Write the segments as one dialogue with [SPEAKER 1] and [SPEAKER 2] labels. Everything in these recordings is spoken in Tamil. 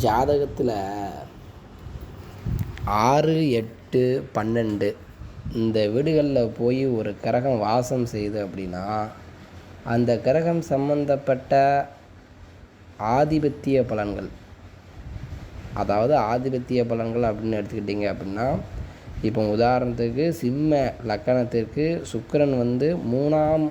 [SPEAKER 1] ஜாதகத்தில் ஆறு எட்டு பன்னெண்டு இந்த வீடுகளில் போய் ஒரு கிரகம் வாசம் செய்யுது அப்படின்னா அந்த கிரகம் சம்பந்தப்பட்ட ஆதிபத்திய பலன்கள் அதாவது ஆதிபத்திய பலன்கள் அப்படின்னு எடுத்துக்கிட்டிங்க அப்படின்னா இப்போ உதாரணத்துக்கு சிம்ம லக்கணத்திற்கு சுக்கரன் வந்து மூணாம்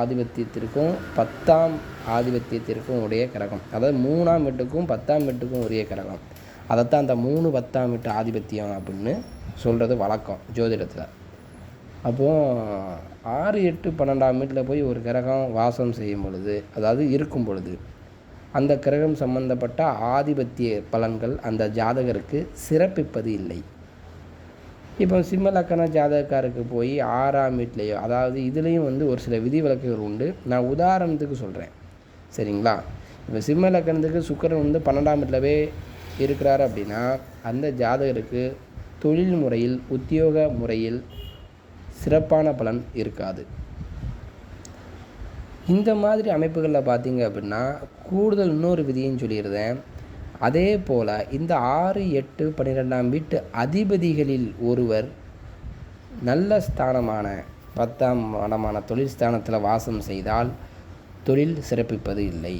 [SPEAKER 1] ஆதிபத்தியத்திற்கும் பத்தாம் ஆதிபத்தியத்திற்கும் உடைய கிரகம். அதாவது மூணாம் வீட்டுக்கும் பத்தாம் வீட்டுக்கும் உரிய கிரகம். அதைத்தான் அந்த மூணு பத்தாம் வீட்டு ஆதிபத்தியம் அப்படின்னு சொல்கிறது வழக்கம் ஜோதிடத்தில். அப்போது ஆறு எட்டு பன்னெண்டாம் வீட்டில் போய் ஒரு கிரகம் வாசம் செய்யும் பொழுது அதாவது இருக்கும் பொழுது அந்த கிரகம் சம்பந்தப்பட்ட ஆதிபத்திய பலன்கள் அந்த ஜாதகருக்கு சிறப்பிப்பது இல்லை. இப்போ சிம்ம லக்கண ஜாதகக்காருக்கு போய் ஆறாம் வீட்லேயோ அதாவது இதுலேயும் வந்து ஒரு சில விதிவிலக்குகள் உண்டு. நான் உதாரணத்துக்கு சொல்கிறேன் சரிங்களா? இப்போ சிம்ம லக்கணத்துக்கு சுக்கரன் வந்து பன்னெண்டாம் வீட்டிலவே இருக்கிறார் அப்படின்னா அந்த ஜாதகருக்கு தொழில் முறையில் உத்தியோக முறையில் சிறப்பான பலன் இருக்காது. இந்த மாதிரி அமைப்புகளில் பார்த்தீங்க அப்படின்னா கூடுதல் இன்னொரு விதியும் சொல்லியிருந்தேன். அதே போல் இந்த ஆறு எட்டு பன்னிரெண்டாம் வீட்டு அதிபதிகளில் ஒருவர் நல்ல ஸ்தானமான பத்தாம் இடமான தொழில் ஸ்தானத்தில் வாசம் செய்தால் தொழில் சிறப்பிப்பது இல்லை.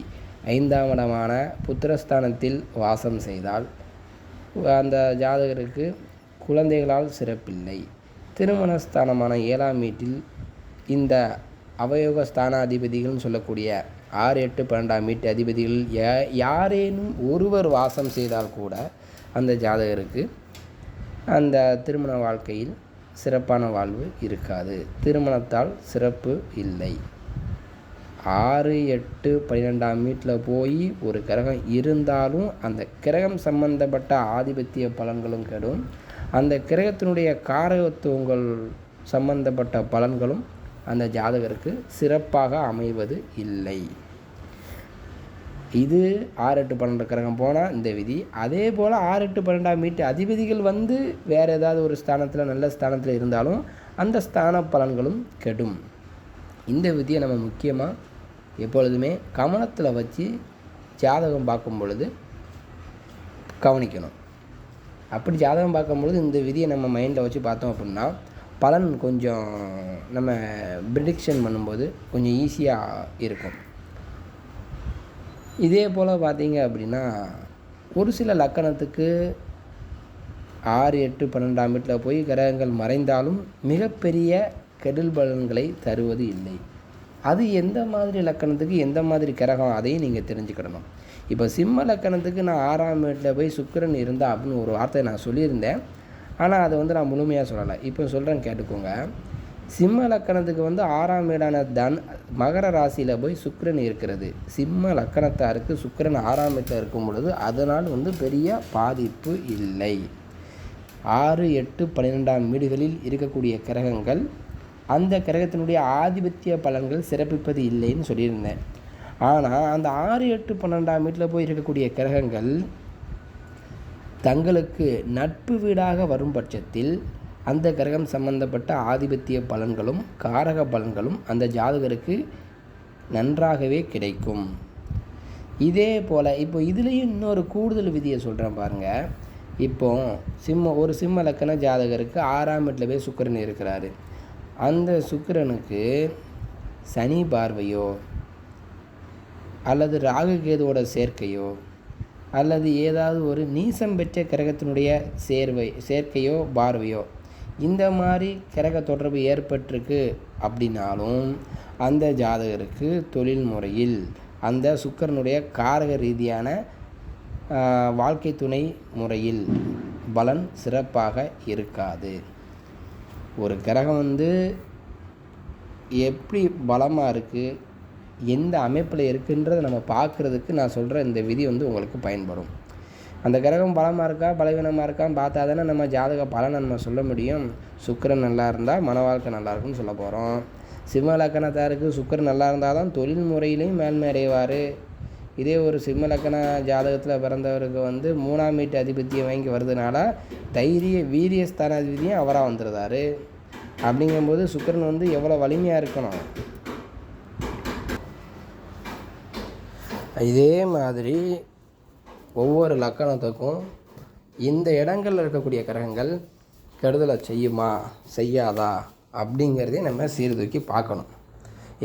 [SPEAKER 1] ஐந்தாம் இடமான புத்திரஸ்தானத்தில் வாசம் செய்தால் அந்த ஜாதகருக்கு குழந்தைகளால் சிறப்பில்லை. திருமணஸ்தானமான ஏழாம் வீட்டில் இந்த அவயோக ஸ்தானாதிபதிகள்னு சொல்லக்கூடிய ஆறு எட்டு பன்னெண்டாம் வீட்டு அதிபதிகள் யாரேனும் ஒருவர் வாசம் செய்தால் கூட அந்த ஜாதகருக்கு அந்த திருமண வாழ்க்கையில் சிறப்பான வாழ்வு இருக்காது. திருமணத்தால் சிறப்பு இல்லை. ஆறு எட்டு பன்னிரெண்டாம் வீட்டில் போய் ஒரு கிரகம் இருந்தாலும் அந்த கிரகம் சம்பந்தப்பட்ட ஆதிபத்திய பலன்களும் கெடும். அந்த கிரகத்தினுடைய காரகத்துவங்கள் சம்பந்தப்பட்ட பலன்களும் அந்த ஜாதகருக்கு சிறப்பாக அமைவது இல்லை. இது ஆறு எட்டு பன்னெண்டு கிரகம் போனால் இந்த விதி. அதே போல் ஆறு எட்டு பன்னெண்டாம் வீட்டு அதிபதிகள் வந்து வேறு ஏதாவது ஒரு ஸ்தானத்தில் நல்ல ஸ்தானத்தில் இருந்தாலும் அந்த ஸ்தான பலன்களும் கெடும். இந்த விதியை நம்ம முக்கியமாக எப்பொழுதுமே கவனத்தில் வச்சு ஜாதகம் பார்க்கும் பொழுது கவனிக்கணும். அப்படி ஜாதகம் பார்க்கும்பொழுது இந்த விதியை நம்ம மைண்டில் வச்சு பார்த்தோம் அப்படின்னா பலன் கொஞ்சம் நம்ம ப்ரிடிக்ஷன் பண்ணும்போது கொஞ்சம் ஈஸியாக இருக்கும். இதே போல் பார்த்தீங்க அப்படின்னா ஒரு சில லக்கணத்துக்கு ஆறு எட்டு பன்னெண்டாம் வீட்டில் போய் கிரகங்கள் மறைந்தாலும் மிகப்பெரிய கெடில் பலன்களை தருவது இல்லை. அது எந்த மாதிரி லக்கணத்துக்கு எந்த மாதிரி கிரகம் அதையும் நீங்கள் தெரிஞ்சுக்கிடணும் இப்போ சிம்ம லக்கணத்துக்கு நான் ஆறாம் வீட்டில் போய் சுக்கிரன் இருந்தா அப்படின்னு ஒரு வார்த்தையை நான் சொல்லியிருந்தேன். ஆனால் அதை வந்து நான் முழுமையாக சொல்லலை. இப்போ சொல்கிறேன் கேட்டுக்கோங்க. சிம்ம லக்கணத்துக்கு வந்து ஆறாம் வீடான தன் மகர ராசியில் போய் சுக்கரன் இருக்கிறது. சிம்ம லக்கணத்தாருக்கு சுக்கரன் ஆறாம் வீட்டில் இருக்கும் பொழுது அதனால் வந்து பெரிய பாதிப்பு இல்லை. ஆறு எட்டு பன்னிரெண்டாம் வீடுகளில் இருக்கக்கூடிய கிரகங்கள் அந்த கிரகத்தினுடைய ஆதிபத்திய பலன்கள் சிறப்பிப்பது இல்லைன்னு சொல்லியிருந்தேன். ஆனால் அந்த ஆறு எட்டு பன்னெண்டாம் வீட்டில் போய் இருக்கக்கூடிய கிரகங்கள் தங்களுக்கு நட்பு வீடாக வரும் பட்சத்தில் அந்த கிரகம் சம்பந்தப்பட்ட ஆதிபத்திய பலன்களும் காரக பலன்களும் அந்த ஜாதகருக்கு நன்றாகவே கிடைக்கும். இதே போல் இப்போ இதுலேயும் இன்னொரு கூடுதல் விதியை சொல்கிறேன் பாருங்கள் இப்போ சிம்ம ஒரு சிம்ம லக்கண ஜாதகருக்கு ஆறாம் வீட்டில் போய் சுக்கிரன் இருக்கிறாரு. அந்த சுக்கிரனுக்கு சனி பார்வையோ அல்லது ராகு கேதுவோட சேர்க்கையோ அல்லது ஏதாவது ஒரு நீசம் பெற்ற கிரகத்தினுடைய சேர்வை சேர்க்கையோ பார்வையோ இந்த மாதிரி கிரக தொடர்பு ஏற்பட்டிருக்கு அப்படின்னாலும் அந்த ஜாதகருக்கு தொழில் முறையில் அந்த சுக்கரனுடைய காரக ரீதியான வாழ்க்கை துணை முறையில் பலன் சிறப்பாக இருக்காது. ஒரு கிரகம் வந்து எப்படி பலமாக இருக்குது எந்த அமைப்பில் இருக்குன்றதை நம்ம பார்க்குறதுக்கு நான் சொல்கிற இந்த விதி வந்து உங்களுக்கு பயன்படும். அந்த கிரகம் பலமாக இருக்கா பலவீனமாக இருக்கான்னு பார்த்தா தானே நம்ம ஜாதக பலனை நம்ம சொல்ல முடியும். சுக்கரன் நல்லா இருந்தால் மன வாழ்க்கை நல்லா இருக்கும்னு சொல்ல போகிறோம் சிம்ம லக்கணத்தாருக்கு சுக்கிரன் நல்லா இருந்தால் தான் தொழில் முறையிலையும் மேன்மை அடைவார். இதே ஒரு சிம்ம லக்கண ஜாதகத்தில் பிறந்தவருக்கு வந்து மூணாம் வீட்டு அதிபத்தியம் வாங்கி வருதுனால தைரிய வீரிய ஸ்தானாதிபதியும் அவராக வந்துடுறாரு அப்படிங்கும்போது சுக்கிரன் வந்து எவ்வளோ வலிமையாக இருக்கணும்? இதே மாதிரி ஒவ்வொரு லக்கணத்துக்கும் இந்த இடங்களில் இருக்கக்கூடிய கிரகங்கள் கெடுதலை செய்யுமா செய்யாதா அப்படிங்கிறதையும் நம்ம சீர்தூக்கி பார்க்கணும்.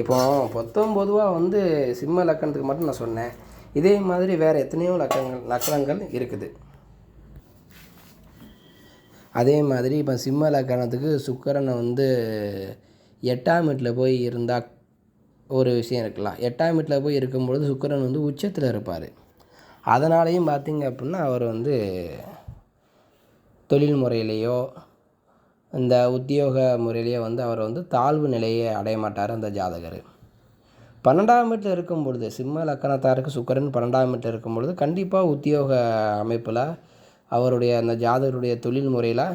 [SPEAKER 1] இப்போ பொத்தம் பொதுவாக வந்து சிம்ம லக்கணத்துக்கு மட்டும் நான் சொன்னேன். இதே மாதிரி வேறு எத்தனையோ லக்கணங்கள் லக்கணங்கள் இருக்குது. அதே மாதிரி இப்போ சிம்ம லக்கணத்துக்கு சுக்கரனை வந்து எட்டாம் வீட்டில் போய் இருந்தால் ஒரு விஷயம் இருக்கலாம். எட்டாம் வீட்டில் போய் இருக்கும்பொழுது சுக்கரன் வந்து உச்சத்தில் இருப்பார். அதனாலையும் பார்த்திங்க அப்படின்னா அவர் வந்து தொழில் முறையிலேயோ இந்த உத்தியோக முறையிலேயோ வந்து அவர் வந்து தாழ்வு நிலையை அடைய மாட்டார் அந்த ஜாதகர். பன்னெண்டாம் வீட்டில் இருக்கும் பொழுது சிம்ம லக்கணத்தாருக்கு சுக்கரன் பன்னெண்டாம் வீட்டில் இருக்கும் பொழுது கண்டிப்பாக உத்தியோக அமைப்பில் அவருடைய அந்த ஜாதகருடைய தொழில் முறையில்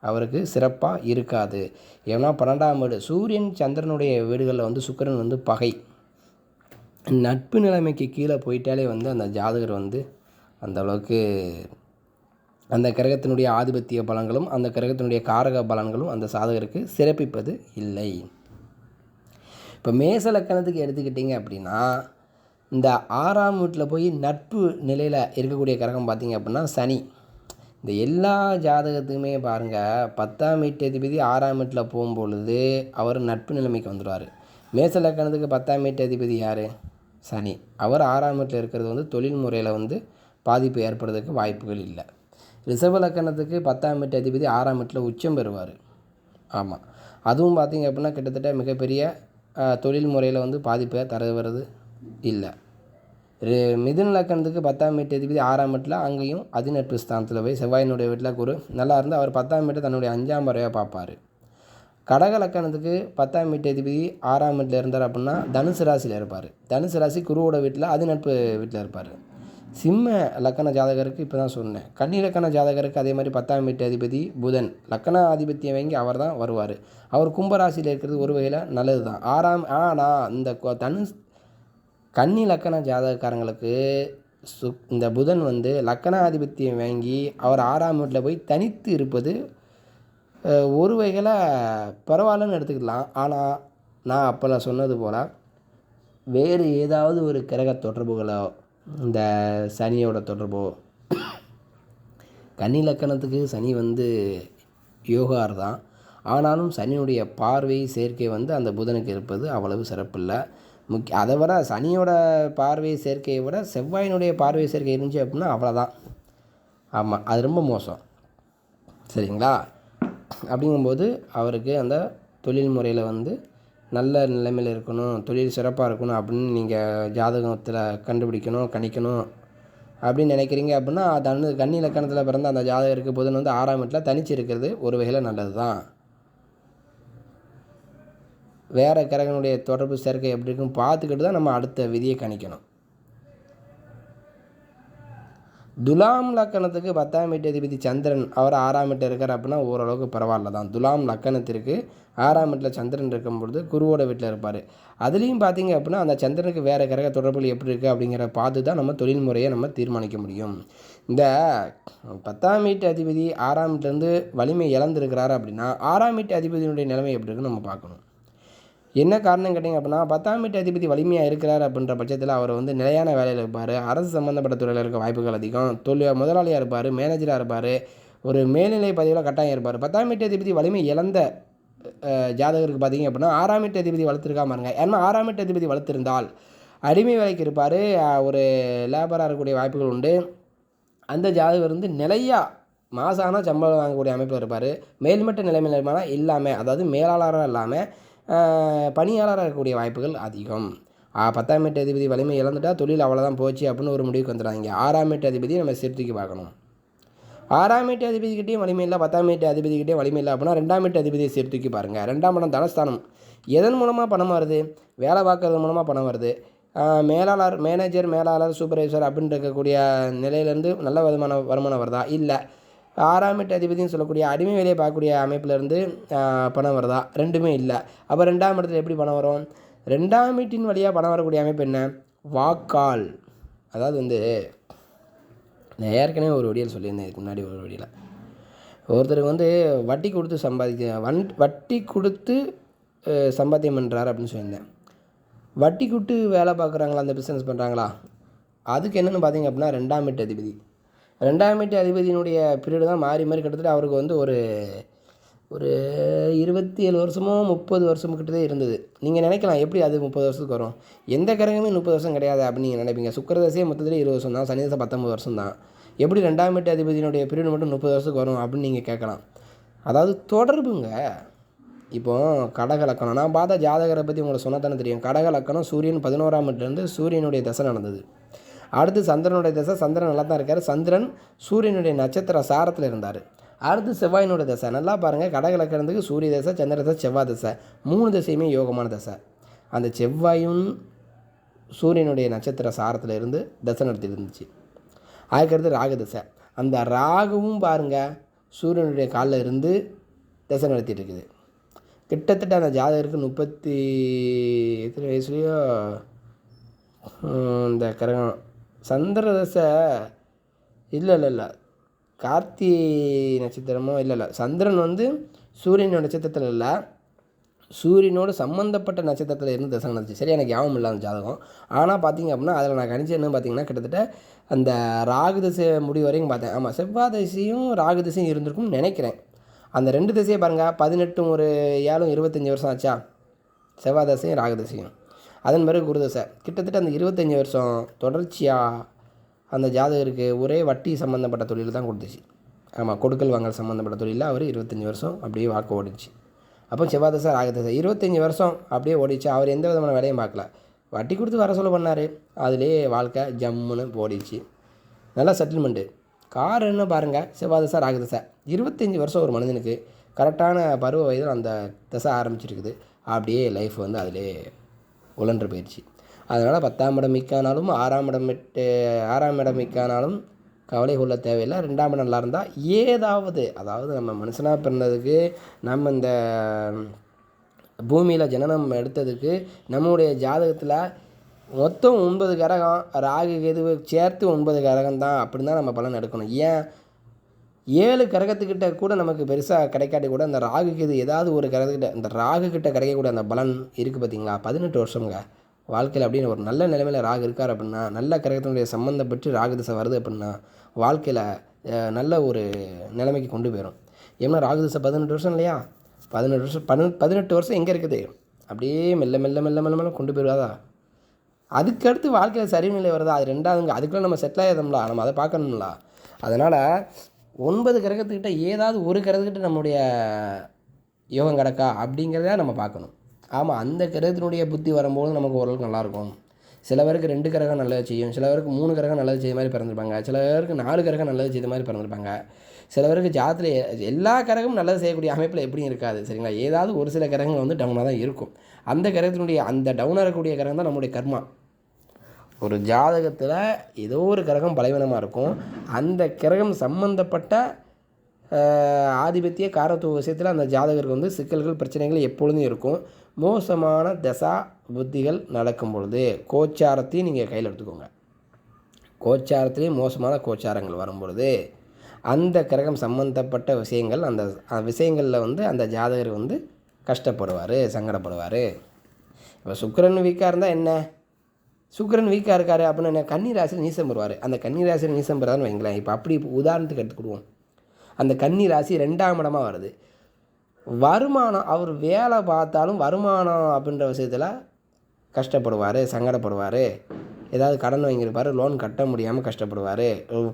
[SPEAKER 1] அவருக்கு சிறப்பாக இருக்காது. ஏன்னா பன்னெண்டாம் வீடு சூரியன் சந்திரனுடைய வீடுகளில் வந்து சுக்கரன் வந்து பகை. நட்பு நிலைமைக்கு கீழே போயிட்டாலே வந்து அந்த ஜாதகர் வந்து அந்த அளவுக்கு அந்த கிரகத்தினுடைய ஆதிபத்திய பலன்களும் அந்த கிரகத்தினுடைய காரக பலன்களும் அந்த சாதகருக்கு சிறப்பிப்பது இல்லை. இப்போ மேச லக்கணத்துக்கு எடுத்துக்கிட்டிங்க அப்படின்னா இந்த ஆறாம் வீட்டில் போய் நட்பு நிலையில் இருக்கக்கூடிய கிரகம் பார்த்திங்க அப்படின்னா சனி. இந்த எல்லா ஜாதகத்துக்குமே பாருங்கள் பத்தாம் வீட்டு அதிபதி ஆறாம் வீட்டில் போகும்பொழுது அவர் நட்பு நிலைமைக்கு வந்துடுவார் மேச லக்கணத்துக்கு பத்தாம் வீட்டு அதிபதி யார்? சனி. அவர் ஆறாம் வீட்டில் இருக்கிறது வந்து தொழில் முறையில் வந்து பாதிப்பு ஏற்படுறதுக்கு வாய்ப்புகள் இல்லை. ரிஷப லக்கணத்துக்கு பத்தாம் வீட்டு அதிபதி ஆறாம் வீட்டில் உச்சம் பெறுவார். ஆமாம் அதுவும் பார்த்திங்க அப்படின்னா கிட்டத்தட்ட மிகப்பெரிய தொழில் முறையில் வந்து பாதிப்பை தருவது இல்லை. மிதுன் லக்கணத்துக்கு பத்தாம் வீட்டு அதிபதி ஆறாம் வீட்டில் அங்கேயும் அதிநட்பு ஸ்தானத்தில் போய் செவ்வாயினுடைய வீட்டில் குரு நல்லா இருந்து அவர் பத்தாம் வீட்டை தன்னுடைய அஞ்சாம் பறவையாக பார்ப்பார். கடக லக்கணத்துக்கு பத்தாம் வீட்டு அதிபதி ஆறாம் வீட்டில் இருந்தார் அப்படின்னா தனுசு ராசியில் இருப்பார். தனுசு ராசி குருவோட வீட்டில் அது நட்பு வீட்டில் இருப்பார். சிம்ம லக்கண ஜாதகருக்கு இப்போ தான் சொன்னேன். கன்னி லக்கண ஜாதகருக்கு அதே மாதிரி பத்தாம் வீட்டு அதிபதி புதன். லக்கண ஆதிபத்தியம் வாங்கி அவர் தான் வருவார். அவர் கும்பராசியில் இருக்கிறது ஒரு வகையில் நல்லது தான் ஆறாம் ஆனால் இந்த தனுஷ் கன்னி லக்கண ஜாதகக்காரங்களுக்கு சு இந்த புதன் வந்து லக்கண ஆதிபத்தியம் வாங்கி அவர் ஆறாம் வீட்டில் போய் தனித்து இருப்பது ஒரு வகையில் பரவாயில்லன்னு எடுத்துக்கலாம். ஆனால் நான் அப்போல்லாம் சொன்னது போல் வேறு ஏதாவது ஒரு கிரக தொடர்புகளோ இந்த சனியோட தொடர்போ கன்னி லக்கணத்துக்கு சனி வந்து யோகார் தான். ஆனாலும் சனியுடைய பார்வை சேர்க்கை வந்து அந்த புதனுக்கு இருப்பது அவ்வளவு சிறப்பில்லை. முக்கிய அதை விட சனியோட பார்வை சேர்க்கையை விட செவ்வாயினுடைய பார்வை சேர்க்கை இருந்துச்சு அப்படின்னா அவ்வளோதான் ஆமாம் அது ரொம்ப மோசம். சரிங்களா? அப்படிங்கும்போது அவருக்கு அந்த தொழில் முறையில் வந்து நல்ல நிலைமையில் இருக்கணும் தொழில் சிறப்பாக இருக்கணும் அப்படின்னு நீங்கள் ஜாதகத்தில் கண்டுபிடிக்கணும் கணிக்கணும் அப்படின்னு நினைக்கிறீங்க அப்படின்னா தனு கன்னி இலக்கணத்தில் பிறந்த அந்த ஜாதகருக்கு புதன் வந்து ஆறாம் வீட்டில் தனிச்சு இருக்கிறது ஒரு வகையில் நல்லது தான் வேறு கிரகனுடைய தொடர்பு சேர்க்கை எப்படி இருக்குன்னு பார்த்துக்கிட்டு தான் நம்ம அடுத்த விதியை கணிக்கணும். துலாம் லக்கணத்துக்கு பத்தாம் வீட்டு அதிபதி சந்திரன் அவர் ஆறாம் வீட்டில் இருக்கார் அப்படின்னா ஓரளவுக்கு பரவாயில்ல தான். துலாம் லக்கணத்திற்கு ஆறாம் வீட்டில் சந்திரன் இருக்கும்பொழுது குருவோட வீட்டில் இருப்பார். அதுலேயும் பார்த்தீங்க அப்படின்னா அந்த சந்திரனுக்கு வேறு கிரக தொடர்புகள் எப்படி இருக்குது அப்படிங்கிற பார்த்து தான் நம்ம தொழில் முறையை நம்ம தீர்மானிக்க முடியும். இந்த பத்தாம் வீட்டு அதிபதி ஆறாம் வீட்டிலேருந்து வலிமை இழந்திருக்கிறாரு அப்படின்னா ஆறாம் வீட்டு அதிபதியினுடைய நிலைமை எப்படி இருக்குன்னு நம்ம பார்க்கணும். என்ன காரணம் கேட்டிங்க அப்படின்னா பத்தாம் வீட்டு அதிபதி வலிமையாக இருக்கிறார் அப்படின்ற பட்சத்தில் அவர் வந்து நிலையான வேலையில் இருப்பார். அரசு சம்மந்தப்பட்ட துறையில் இருக்க வாய்ப்புகள் அதிகம். தொழில் முதலாளியாக இருப்பார் மேனேஜராக இருப்பார். ஒரு மேல்நிலை பதிவில் கட்டாயம் இருப்பார். பத்தாம் வீட்டு அதிபதி வலிமை இழந்த ஜாதகருக்கு பார்த்தீங்க அப்படின்னா ஆறாம் வீட்டு அதிபதி வளர்த்துருக்காம இருங்க. ஏன்னா ஆறாம் வீட்டு அதிபதி வளர்த்துருந்தால் அடிமை வேலைக்கு இருப்பார். ஒரு லேபராக இருக்கக்கூடிய வாய்ப்புகள் உண்டு. அந்த ஜாதகர் வந்து நிலையாக மாசான சம்பளம் வாங்கக்கூடிய அமைப்பில் இருப்பார். மேல்மட்ட நிலைமையில் இல்லாமல் அதாவது மேலாளராக இல்லாமல் பணியாளராக இருக்கக்கூடிய வாய்ப்புகள் அதிகம். பத்தாம் எட்டு அதிபதி வலிமை இழந்துட்டால் தொழில் அவ்வளோதான் போச்சு அப்படின்னு ஒரு முடிவுக்கு வந்துடுறாங்க ஆறாம் எட்டு அதிபதி நம்ம சேர்த்துக்கு பார்க்கணும். ஆறாம் எட்டு அதிபதிக்கிட்டேயும் வலிமை இல்லை பத்தாம் எட்டு அதிபதிக்கிட்டேயும் வலிமை இல்லை அப்படின்னா ரெண்டாம் எட்டு அதிபதியை சேர்த்துக்கி பாருங்கள் ரெண்டாம் இடம் தனஸ்தானம். எதன் மூலமாக பணம் வருது? வேலை பார்க்கறது மூலமாக பணம் வருது. மேலாளர் மேனேஜர் மேலாளர் சூப்பர்வைசர் அப்படின்னு இருக்கக்கூடிய நிலையிலேருந்து நல்ல வருமான வருமானம் வருதா? இல்லை. ஆறாம் எட்டு அதிபதினு சொல்லக்கூடிய அடிமை வேலையை பார்க்கக்கூடிய அமைப்பிலேருந்து பணம் வருதா? ரெண்டுமே இல்லை. அப்போ ரெண்டாம் இடத்துல எப்படி பணம் வரும்? ரெண்டாம் வீட்டின் வழியாக பணம் வரக்கூடிய அமைப்பு என்ன? வாக்கால். அதாவது வந்து நான் ஏற்கனவே ஒரு வடியில் சொல்லியிருந்தேன் இதுக்கு முன்னாடி ஒரு வடியில் ஒருத்தருக்கு வந்து வட்டி கொடுத்து சம்பாதிக்க வன் வட்டி கொடுத்து சம்பாத்தியம் பண்ணுறாரு அப்படின்னு சொல்லியிருந்தேன். வட்டி கொடுத்து வேலை பார்க்குறாங்களா? அந்த பிஸ்னஸ் பண்ணுறாங்களா அதுக்கு என்னென்னு பார்த்தீங்க அப்படின்னா ரெண்டாம் வீட்டு அதிபதி. ரெண்டாம் வீட்டு அதிபதியினுடைய பீரியடு தான் மாறி மாறி கிட்டத்தட்ட அவருக்கு வந்து ஒரு ஒரு இருபத்தி ஏழு வருஷமோ முப்பது வருஷமோ கிட்டதே இருந்தது. நீங்கள் நினைக்கலாம் எப்படி அது முப்பது வருஷத்துக்கு வரும்? எந்த கிரகமே முப்பது வருஷம் கிடையாது அப்படின்னு நீங்கள் நினைப்பீங்க. சுக்கரதசையே மொத்தத்தில் இருபது வருஷம் தான் சனி பத்தொம்பது வருஷம் தான். எப்படி ரெண்டாம் வீட்டு அதிபதியினுடைய பீரியட் மட்டும் முப்பது வருஷத்துக்கு வரும் அப்படின்னு நீங்கள் கேட்கலாம். அதாவது தொடர்புங்க. இப்போ கடக லக்கணம் நான் பார்த்தா ஜாதகரை பற்றி உங்களுக்கு சொன்னால் தானே தெரியும். கடக லக்கணம் சூரியன் பதினோராம் வீட்டிலேருந்து சூரியனுடைய தசை நடந்தது. அடுத்து சந்திரனுடைய தசை சந்திரன் நல்லா தான் இருக்கார். சந்திரன் சூரியனுடைய நட்சத்திர சாரத்தில் இருந்தார். அடுத்து செவ்வாயினுடைய தசை. நல்லா பாருங்கள் கடகலக்கிறதுக்கு சூரிய தசை சந்திர தசை செவ்வாய் தசை. மூணு தசையுமே யோகமான தசை. அந்த செவ்வாயும் சூரியனுடைய நட்சத்திர சாரத்தில் இருந்து தசை நடத்திட்டு இருந்துச்சு. அதுக்கடுத்து ராகு தசை. அந்த ராகுவும் பாருங்கள் சூரியனுடைய காலில் இருந்து தசை நடத்திட்டு இருக்குது. கிட்டத்தட்ட அந்த ஜாதகருக்கு முப்பத்தி எத்தனை வயசுலையோ இந்த கிரகம் சந்திர தசை இல்லை இல்லை இல்லை. கார்த்தி நட்சத்திரமோ இல்லை இல்லை. சந்திரன் வந்து சூரியனோட நட்சத்திரத்தில் இல்லை. சூரியனோடு சம்மந்தப்பட்ட நட்சத்திரத்தில் இருந்து தசை நடந்துச்சு. சரி எனக்கு யாவும் இல்லை அந்த ஜாதகம். ஆனால் பார்த்தீங்க அப்படின்னா அதில் நான் கணிச்சு என்ன பார்த்தீங்கன்னா கிட்டத்தட்ட அந்த ராகு திசை முடிவு வரைக்கும் பார்த்தேன். ஆமாம் செவ்வாய் திசையும் ராகு திசையும் இருந்திருக்கும்னு நினைக்கிறேன். அந்த ரெண்டு திசையை பாருங்கள் பதினெட்டும் ஒரு ஏழும் இருபத்தஞ்சி வருஷம் ஆச்சா? செவ்வாய் தசையும் ராகு தசையும். அதன் பிறகு குருதசை கிட்டத்தட்ட அந்த இருபத்தஞ்சி வருஷம் தொடர்ச்சியாக அந்த ஜாதகருக்கு ஒரே வட்டி சம்மந்தப்பட்ட தொழில் தான் கொடுத்துச்சு. ஆமாம் கொடுக்கல் வாங்கல் சம்மந்தப்பட்ட தொழிலில் அவர் இருபத்தஞ்சி வருஷம் அப்படியே வாக்கு ஓடிச்சு. அப்போ செவ்வாதசை ராகதசை இருபத்தஞ்சி வருஷம் அப்படியே ஓடிச்சு. அவர் எந்த விதமான வேலையும் பார்க்கல. வட்டி கொடுத்து வர சொல்ல பண்ணார். அதுலேயே வாழ்க்கை ஜம்முன்னு ஓடிச்சு நல்லா செட்டில்மெண்ட்டு கார் என்ன பாருங்கள் செவ்வாதசை ராகதசை. இருபத்தஞ்சி வருஷம் ஒரு மனிதனுக்கு கரெக்டான பருவ வயதில் அந்த தசை ஆரம்பிச்சிருக்குது. அப்படியே லைஃப் வந்து அதிலே உழன்று போயிடுச்சு அதனால் பத்தாம் இடம் மிக்கானாலும் ஆறாம் இடம் விட்டு ஆறாம் இடம் மிக்கானாலும் கவலை கொள்ள தேவையில்லை. ரெண்டாம் இடம் நல்லா இருந்தால் ஏதாவது அதாவது நம்ம மனுஷனாக பிறந்ததுக்கு நம்ம இந்த பூமியில் ஜனனம் எடுத்ததுக்கு நம்முடைய ஜாதகத்தில் மொத்தம் ஒன்பது கரகம் ராகு கேதுவை சேர்த்து ஒன்பது கரகம் தான் அப்படின்னு தான் நம்ம பலன் எடுக்கணும். ஏன்? ஏழு கரகத்துக்கிட்ட கூட நமக்கு பெருசாக கிடைக்காட்டி கூட அந்த ராகுக்கு இது ஏதாவது ஒரு கரகத்துக்கிட்ட இந்த ராகுக்கிட்ட கிடைக்கக்கூடிய அந்த பலன் இருக்குது பார்த்தீங்களா பதினெட்டு வருஷங்க வாழ்க்கையில் அப்படின்னு ஒரு நல்ல நிலைமையில் ராகு இருக்கார் அப்படின்னா நல்ல கிரகத்தினுடைய சம்மந்தம் பெற்று ராகு திசை வருது அப்படின்னா வாழ்க்கையில் நல்ல ஒரு நிலைமைக்கு கொண்டு போயிடும் ஏன்னா ராகு திசை பதினெட்டு வருஷம் இல்லையா? பதினெட்டு வருஷம் பதி பதினெட்டு வருஷம் எங்கே இருக்குது? அப்படியே மெல்ல மெல்ல மெல்ல மெல்ல மெல்ல கொண்டு போயிடுவாதா அதுக்கடுத்து வாழ்க்கையில் சரிநிலை வருதா? அது ரெண்டாவதுங்க. அதுக்குள்ளே நம்ம செட்டில் ஆகிடும்ல நம்ம அதை பார்க்கணும்ல. அதனால் ஒன்பது கிரகத்துக்கிட்ட ஏதாவது ஒரு கிரகத்துக்கிட்ட நம்முடைய யோகம் கிடக்கா அப்படிங்கிறத நம்ம பார்க்கணும். ஆமாம் அந்த கிரகத்தினுடைய புத்தி வரும்போது நமக்கு ஓரளவுக்கு நல்லாயிருக்கும். சில பேருக்கு ரெண்டு கிரகம் நல்லது செய்யும். சில பேருக்கு மூணு கிரகம் நல்லது செய்த மாதிரி பிறந்திருப்பாங்க. சில பேருக்கு நாலு கிரகம் நல்லது செய்த மாதிரி பிறந்திருப்பாங்க. சில பேருக்கு ஜாத்தில் எல்லா கிரகமும் நல்லது செய்யக்கூடிய அமைப்பில் எப்படியும் இருக்காது சரிங்களா? ஏதாவது ஒரு சில கிரகங்கள் வந்து டவுனாக தான் இருக்கும். அந்த கிரகத்தினுடைய அந்த டவுனாக இருக்கக்கூடிய கிரகம் தான் நம்முடைய கர்மா. ஒரு ஜாதகத்தில் ஏதோ ஒரு கிரகம் பலவீனமாக இருக்கும். அந்த கிரகம் சம்பந்தப்பட்ட ஆதிபத்திய காரத்துவ விஷயத்தில் அந்த ஜாதகருக்கு வந்து சிக்கல்கள் பிரச்சனைகள் எப்பொழுதும் இருக்கும். மோசமான தசா புத்திகள் நடக்கும் பொழுது கோச்சாரத்தையும் நீங்கள் கையில் எடுத்துக்கோங்க. கோச்சாரத்துலேயும் மோசமான கோச்சாரங்கள் வரும்பொழுது அந்த கிரகம் சம்பந்தப்பட்ட விஷயங்கள் அந்த விஷயங்களில் வந்து அந்த ஜாதகர் வந்து கஷ்டப்படுவார் சங்கடப்படுவார். இப்போ சுக்கரன் வீக்காக இருந்தால் என்ன? சுக்கரன் வீக்காக இருக்காரு அப்படின்னு என்ன? கன்னி ராசியில் நீசம் வருவார். அந்த கன்னி ராசியில் நீசம் பெறான்னு வைங்களேன். இப்போ அப்படி இப்போ உதாரணத்துக்கு எடுத்துக்கிடுவோம். அந்த கன்னி ராசி ரெண்டாம் இடமாக வருது. வருமானம் அவர் வேலை பார்த்தாலும் வருமானம் அப்படின்ற விஷயத்தில் கஷ்டப்படுவார் சங்கடப்படுவார். ஏதாவது கடன் வாங்கியிருப்பார் லோன் கட்ட முடியாமல் கஷ்டப்படுவார்.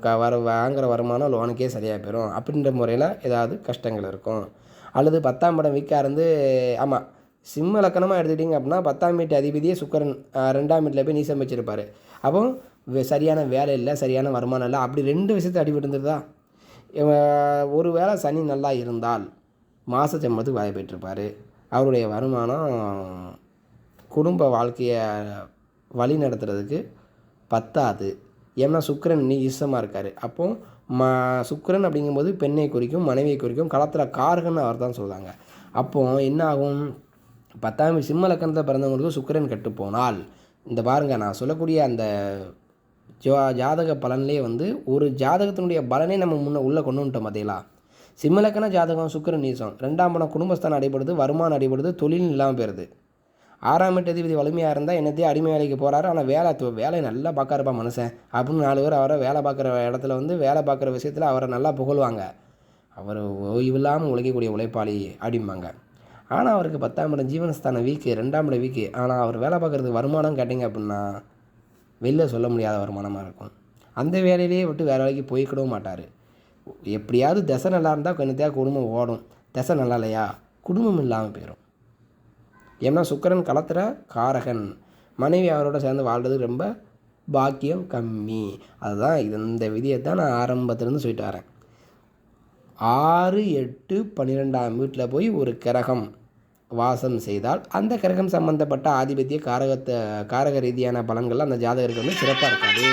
[SPEAKER 1] க வர வாங்குகிற வருமானம் லோனுக்கே சரியாக போயிடும் அப்படின்ற முறையில் ஏதாவது கஷ்டங்கள் இருக்கும். அல்லது பத்தாம் படம் வீக்காக இருந்து ஆமாம் சிம்ம லக்கணமாக எடுத்துக்கிட்டிங்க அப்படின்னா பத்தாம் வீட்டு அதிபதியே சுக்கரன் ரெண்டாம் வீட்டில் போய் நீசம் வச்சிருப்பார். அப்போ வே- சரியான வேலை இல்லை சரியான வருமானம் இல்லை அப்படி ரெண்டு விஷயத்தை அடிபட்டு இருந்ததா ஒரு வேளை சனி நல்லா இருந்தால் மாத சம்பளத்துக்கு வேலை போயிட்டுருப்பார் அவருடைய வருமானம் குடும்ப வாழ்க்கையை வழி நடத்துறதுக்கு பத்தாது. ஏன்னா சுக்கரன் நீ இஷ்டமாக இருக்கார். அப்போ ம சுக்கரன் அப்படிங்கும்போது பெண்ணை குறிக்கும் மனைவியை குறிக்கும் களத்தில் கார்கன்னு அவர் தான் சொல்லுவாங்க. அப்போது என்ன ஆகும் பத்தாம் சிம்ம லக்கணத்தில் பிறந்தவங்களுக்கு சுக்கிரன் கெட்டு போனால் இந்த பாருங்க நான் சொல்லக்கூடிய அந்த ஜா ஜாதக பலன்லேயே வந்து ஒரு ஜாதகத்தினுடைய பலனே நம்ம முன்னே உள்ளே கொண்டு வந்துட்டோம் பார்த்தீங்களா சிம்மலக்கண ஜாதகம் சுக்கரன் நீசம். ரெண்டாம் பணம் குடும்பஸ்தான் அடிபடுது வருமானம் அடிபடுது தொழில் இல்லாமல் போயிடுது ஆறாம் எட்டு அதிபதி வலிமையாக இருந்தால் என்னத்தையும் அடிமை வேலைக்கு போகிறாரு ஆனால் வேலை வேலையை நல்லா பார்க்காருப்பா மனுஷன். அப்படின்னு நாலு பேர் அவரை வேலை பார்க்குற இடத்துல வந்து வேலை பார்க்குற விஷயத்தில் அவரை நல்லா புகழ்வாங்க. அவர் ஓய்வில்லாமல் உழைக்கக்கூடிய உழைப்பாளி அப்படிம்பாங்க ஆனால் அவருக்கு பத்தாம் இடம் ஜீவனஸ்தானம் வீக்கு ரெண்டாம் இடம் வீக்கு ஆனால் அவர் வேலை பார்க்குறதுக்கு வருமானம் கேட்டிங்க அப்படின்னா வெளில சொல்ல முடியாத வருமானமாக இருக்கும். அந்த வேலையிலேயே விட்டு வேறு வேலைக்கு போய்க்கிடவும் மாட்டார். எப்படியாவது திசை நல்லா இருந்தால் கொஞ்சத்தையாக குடும்பம் ஓடும். திசை நல்லா இல்லையா? குடும்பம் இல்லாமல் போயிடும் ஏன்னா சுக்கரன் களத்தில் காரகன். மனைவி அவரோட சேர்ந்து வாழ்றது ரொம்ப பாக்கியம் கம்மி. அதுதான் இந்த விதியை தான் நான் ஆரம்பத்துலேருந்து சொல்லிட்டு வரேன். ஆறு எட்டு பன்னிரெண்டாம் வீட்டில் போய் ஒரு கிரகம் வாசம் செய்தால் அந்த கிரகம் சம்பந்தப்பட்ட ஆதிபத்திய காரகத்தை காரக ரீதியான பலன்கள் அந்த ஜாதகருக்கு வந்து சிறப்பாக இருக்காது.